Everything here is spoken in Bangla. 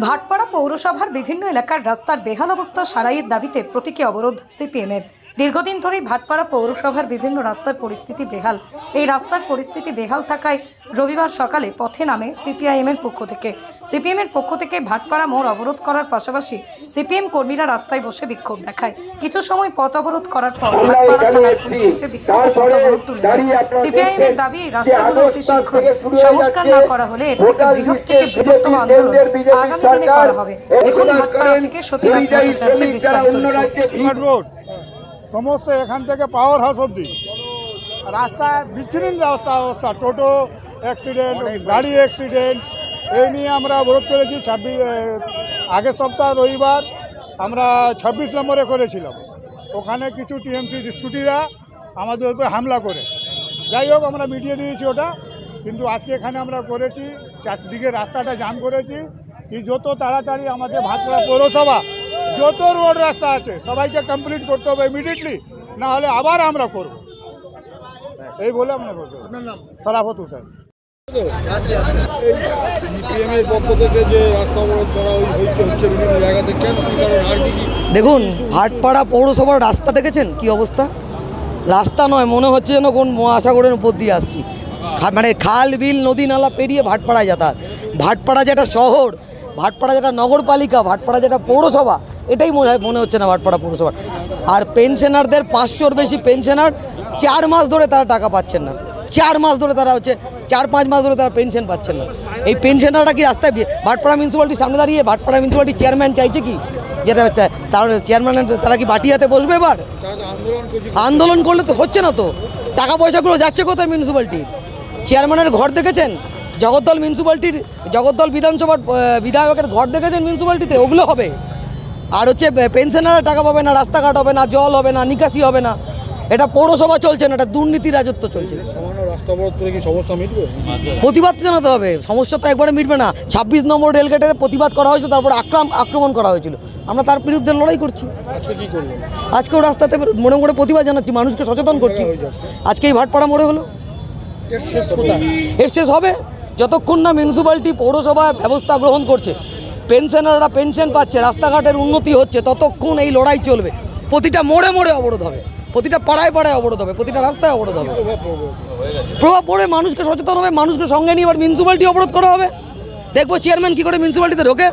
ভাটপাড়া পৌরসভার বিভিন্ন এলাকার রাস্তার বেহাল অবস্থা সারাইয়ের দাবিতে প্রতীকী অবরোধ সিপিএমের। দীর্ঘদিন ধরেই ভাটপাড়া পৌরসভার বিভিন্ন রাস্তার পরিস্থিতি বেহাল। এই রাস্তার পরিস্থিতি বেহাল থাকায় রবিবার সকালে পথে নামে সিপিআইএমের পক্ষ থেকে। সিপিএমের পক্ষ থেকে ভাটপাড়া মোড় অবরোধ করার পাশাপাশি সিপিএম কর্মীরা রাস্তায় বসে বিক্ষোভ দেখায়। কিছু সময় পথ অবরোধ করার পর সিপিআইএমের দাবি এই রাস্তাগুলো অতি শীঘ্রই সংস্কার না করা হলে এর থেকে বৃহৎ থেকে বৃহত্তম আন্দোলন। আগামী দিনে করা হবে। দেখুন ভাটপাড়া থেকে সতীনাথ ভট্টাচার্যের বিস্তারিত সমস্ত এখান থেকে পাওয়ার হাউস অব্দি রাস্তা বিচ্ছিন্ন রাস্তা অবস্থা টোটো অ্যাক্সিডেন্ট গাড়ি অ্যাক্সিডেন্ট এই নিয়ে আমরা অবরোধ করেছি ছাব্বিশ আগের সপ্তাহ রবিবার আমরা ছাব্বিশ নম্বরে করেছিলাম। ওখানে কিছু টিএমসি স্কুটিরা আমাদের উপরে হামলা করে। যাই হোক আমরা মিটিয়ে দিয়েছি ওটা কিন্তু আজকে এখানে আমরা করেছি চারদিকে রাস্তাটা জাম করেছি। কি যত তাড়াতাড়ি আমাদের ভাতপাড়া পৌরসভা যত রোড রাস্তা আছে সবাইকে কমপ্লিট করতে হবে ইমিডিয়েটলি না হলে আবার আমরা করব। এই বলে আমরা করব। আপনার নাম? সরাফত হোসেন। সিপিএমের পক্ষ থেকে যে রাস্তা অবরোধ করা হই- হচ্ছে হচ্ছে বিভিন্ন জায়গাতে কেন? কি কারণ? আর কি কি? দেখুন ভাটপাড়া পৌরসভার রাস্তা দেখেছেন? কি অবস্থা? রাস্তা নয় মনে হচ্ছে যেন কোন মহাসাগরের উপর দিয়ে আসছি। মানে খাল বিল নদী নালা পেরিয়ে ভাটপাড়ায় যাতায়াত। ভাটপাড়া যেটা শহর ভাটপাড়া যেটা নগরপালিকা ভাটপাড়া যেটা পৌরসভা এটাই মনে হচ্ছে না ভাটপাড়া পৌরসভা আর পেনশনারদের পাঁচশোর বেশি পেনশনার চার মাস ধরে তারা টাকা পাচ্ছেন না। চার মাস ধরে তারা হচ্ছে চার পাঁচ মাস ধরে তারা পেনশন পাচ্ছেন না। এই পেনশনাররা কি রাস্তায় ভাটপাড়া মিউনিসিপ্যালিটির সামনে দাঁড়িয়ে ভাটপাড়া মিউনিসিপ্যালিটির চেয়ারম্যান চাইছে কি? যেতে হচ্ছে তার চেয়ারম্যান তারা কি বাটি হাতে বসবে এবার? আন্দোলন করলে তো হচ্ছে না তো। টাকা পয়সাগুলো যাচ্ছে কোথায় মিউনিসিপ্যালিটির চেয়ারম্যানের ঘর দেখেছেন? জগদ্দল মিউনিসিপ্যালিটির জগদ্দল বিধানসভার বিধায়কের ঘর দেখেছেন মিউনিসিপ্যালিটিতে ওগুলো হবে। আর হচ্ছে পেনশনাররা টাকা পাবে না রাস্তাঘাট হবে না জল হবে না নিকাশি হবে না। এটা পৌরসভা চলছে না এটা দুর্নীতি রাজত্ব চলছে। প্রতিবাদ জানাতে হবে সমস্যা তো একবারে মিটবে না। ছাব্বিশ নম্বর রেলগেটে প্রতিবাদ করা হয়েছিল তারপর আক্রম আক্রমণ করা হয়েছিল। আমরা তার বিরুদ্ধে লড়াই করছি। আজকে আজকেও রাস্তাতে মনে করে প্রতিবাদ জানাচ্ছি মানুষকে সচেতন করছি। আজকে এই ভাটপাড়া মোড়ে হলো। এর শেষ হবে যতক্ষণ না মিউনিসিপ্যালিটি পৌরসভা ব্যবস্থা গ্রহণ করছে। পেনশনাররা পেনশন পাচ্ছে রাস্তাঘাটের উন্নতি হচ্ছে ততক্ষণ এই লড়াই চলবে। প্রতিটা মোড়ে মোড়ে অবরোধ হবে প্রতিটা পাড়ায় পাড়ায় অবরোধ হবে প্রতিটা রাস্তায় অবরোধ হবে। প্রভাব পড়ে মানুষকে সচেতন হবে মানুষকে সঙ্গে নিয়ে এবার মিউনিসিপ্যালিটি অবরোধ করা হবে। দেখব চেয়ারম্যান কী করে মিউনিসিপ্যালিটিতে ঢোকে।